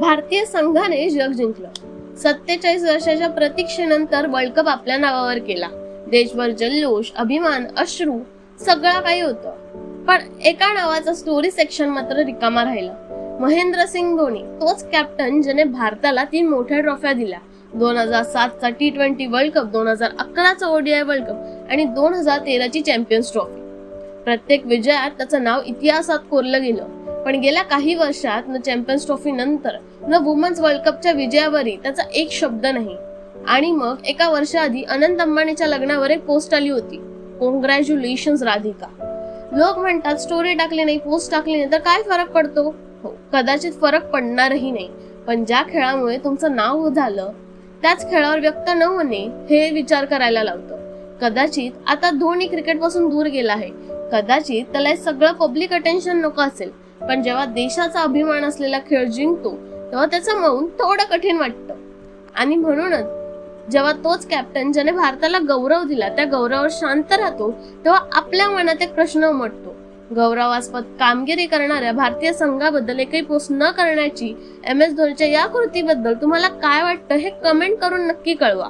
भारतीय संघाने जग जिंकलं. सत्तेचाळीस वर्षाच्या प्रतीक्षेनंतर वर्ल्ड कप आपल्या नावावर केला. देशभर जल्लोष अभिमान अश्रू सगळं काही होतं. पण एका नावाचा स्टोरी सेक्शन मात्र रिकामा राहिला. महेंद्र सिंग धोनी तोच कॅप्टन ज्याने भारताला तीन मोठ्या ट्रॉफ्या दिल्या. दोन हजार सातचा टी ट्वेंटी वर्ल्ड कप दोन हजार अकराचा ओडीआय वर्ल्ड कप आणि दोन हजार तेराची चॅम्पियन्स ट्रॉफी प्रत्येक विजयात त्याचं नाव इतिहासात कोरलं गेलं. पण गेल्या काही वर्षात न चॅम्पियन्स ट्रॉफी नंतर न वुमन्स वर्ल्ड कपच्या विजयावरही त्याचा एक शब्द नाही. आणि मग एका वर्षाआधी अनंत अंबानीच्या लग्नावर एक पोस्ट आली होती. कॉंग्रॅच्युलेशन राधिका. लोक म्हणतात स्टोरी टाकली नाही पोस्ट टाकली नाही तर काय फरक पडतो? हो कदाचित फरक पडणारही नाही. पण ज्या खेळामुळे तुमचं नाव झालं त्याच खेळावर व्यक्त न होणे हे विचार करायला लावतं. कदाचित आता धोनी क्रिकेटपासून दूर गेला आहे. कदाचित त्याला सगळं पब्लिक अटेन्शन नको असेल. पण जेव्हा देशाचा अभिमान असलेला खेळ जिंकतो तेव्हा त्याचं मौन थोडं कठीण वाटतं. आणि म्हणूनच जेव्हा तोच कॅप्टन ज्याने भारताला गौरव दिला त्या गौरवावर शांत राहतो तेव्हा आपल्या मनात एक प्रश्न उमटतो. गौरवास्पद कामगिरी करणाऱ्या भारतीय संघाबद्दल एकही पोस्ट न करण्याची एम एस धोनीच्या या कृतीबद्दल तुम्हाला काय वाटतं हे कमेंट करून नक्की कळवा.